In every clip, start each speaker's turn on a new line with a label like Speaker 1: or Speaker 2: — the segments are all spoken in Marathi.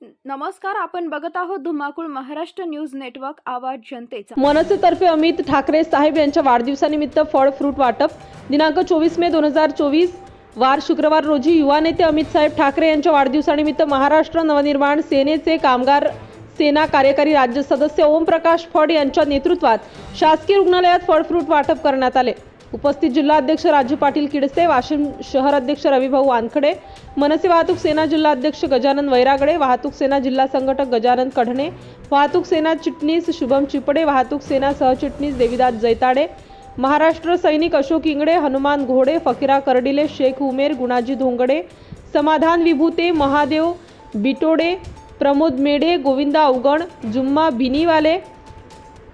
Speaker 1: नमस्कार आपण बघत आहोत धुमाकूळ महाराष्ट्र न्यूज नेटवर्क आवाज जनतेचा.
Speaker 2: मनसेतर्फे अमित ठाकरे साहेब यांच्या वाढदिवसानिमित्त फळ फ्रूट वाटप. दिनांक चोवीस मे दोन हजार चोवीस वार शुक्रवार रोजी युवा नेते अमित साहेब ठाकरे यांच्या वाढदिवसानिमित्त महाराष्ट्र नवनिर्माण सेनेचे कामगार सेना कार्यकारी राज्य सदस्य ओमप्रकाश फड यांच्या नेतृत्वात शासकीय रुग्णालयात फळ फ्रूट वाटप करण्यात आले. उपस्थित जिल्हाध्यक्ष राजू पाटील किडसे वाशिम शहर अध्यक्ष रविभाऊ वानखडे मनसे वाहतूक सेना जिल्हा अध्यक्ष गजानन वैरागडे वाहतूक सेना जिल्हा संघटक गजानन कढणे वाहतूक सेना चिटणीस शुभम चिपडे वाहतूक सेना सहचिटणीस देविदास जैताडे महाराष्ट्र सैनिक अशोक इंगडे हनुमान घोडे फकीरा कर्डिले शेख उमेर गुणाजी धोंगडे समाधान विभूते महादेव बिटोडे प्रमोद मेढे गोविंदा अवगण जुम्मा बिनीवाले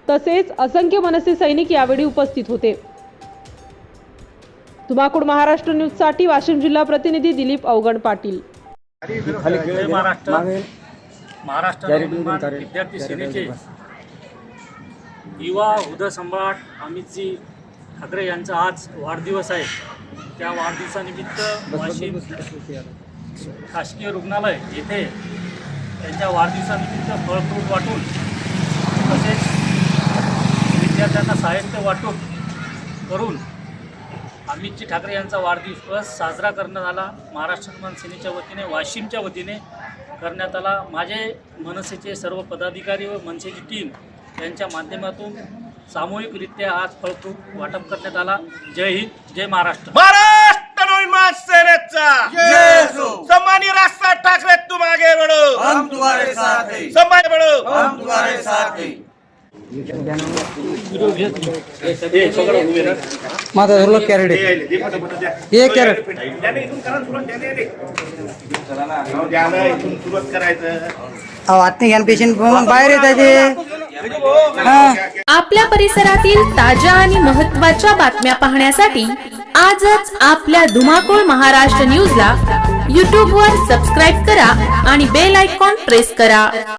Speaker 2: तसेच असंख्य मनसे सैनिक यावेळी उपस्थित होते. धुमाकूळ महाराष्ट्र न्यूजसाठी वाशिम जिल्हा प्रतिनिधी दिलीप अवगण पाटील.
Speaker 3: महाराष्ट्र. महाराष्ट्र नवनिर्माण विद्यार्थी सेनेचे युवा उदय सम्राट अमितजी ठाकरे यांचा आज वाढदिवस आहे. त्या वाढदिवसानिमित्त वाशिम शासकीय रुग्णालय येथे त्यांच्या वाढदिवसानिमित्त फळफ्रूट वाटून तसेच विद्यार्थ्यांना साहित्य वाटून करून अमितजी ठाकरे यांचा वाढदिवस साजरा करण्यात आला. महाराष्ट्र निर्माण सेनेच्या वतीने वाशिमच्या वतीने करण्यात आला. माझे मनसेचे सर्व पदाधिकारी व मनसेची टीम यांच्या माध्यमातून सामूहिकरित्या आज फळफ्रूट वाटप करण्यात आला. जय हिंद जय महाराष्ट्र.
Speaker 4: महाराष्ट्र निर्माण सेनेचा! सम्मानी रास्ता ठाकरे
Speaker 5: तुम्हारे साथ हैं।
Speaker 4: सम्मानी बढ़ो
Speaker 6: माझा धरलो कॅरेट हे कॅरेट
Speaker 4: इथून
Speaker 6: अहो आत्ता घ्या पेशंट बाहेर येत आहे
Speaker 7: आपल्या परिसरातील ताज्या आणि महत्त्वाच्या बातम्या पाहण्यासाठी आजच आपल्या धुमाकूळ महाराष्ट्र न्यूजला यूट्यूबवर सबस्क्राईब करा आणि बेल आयकॉन प्रेस करा.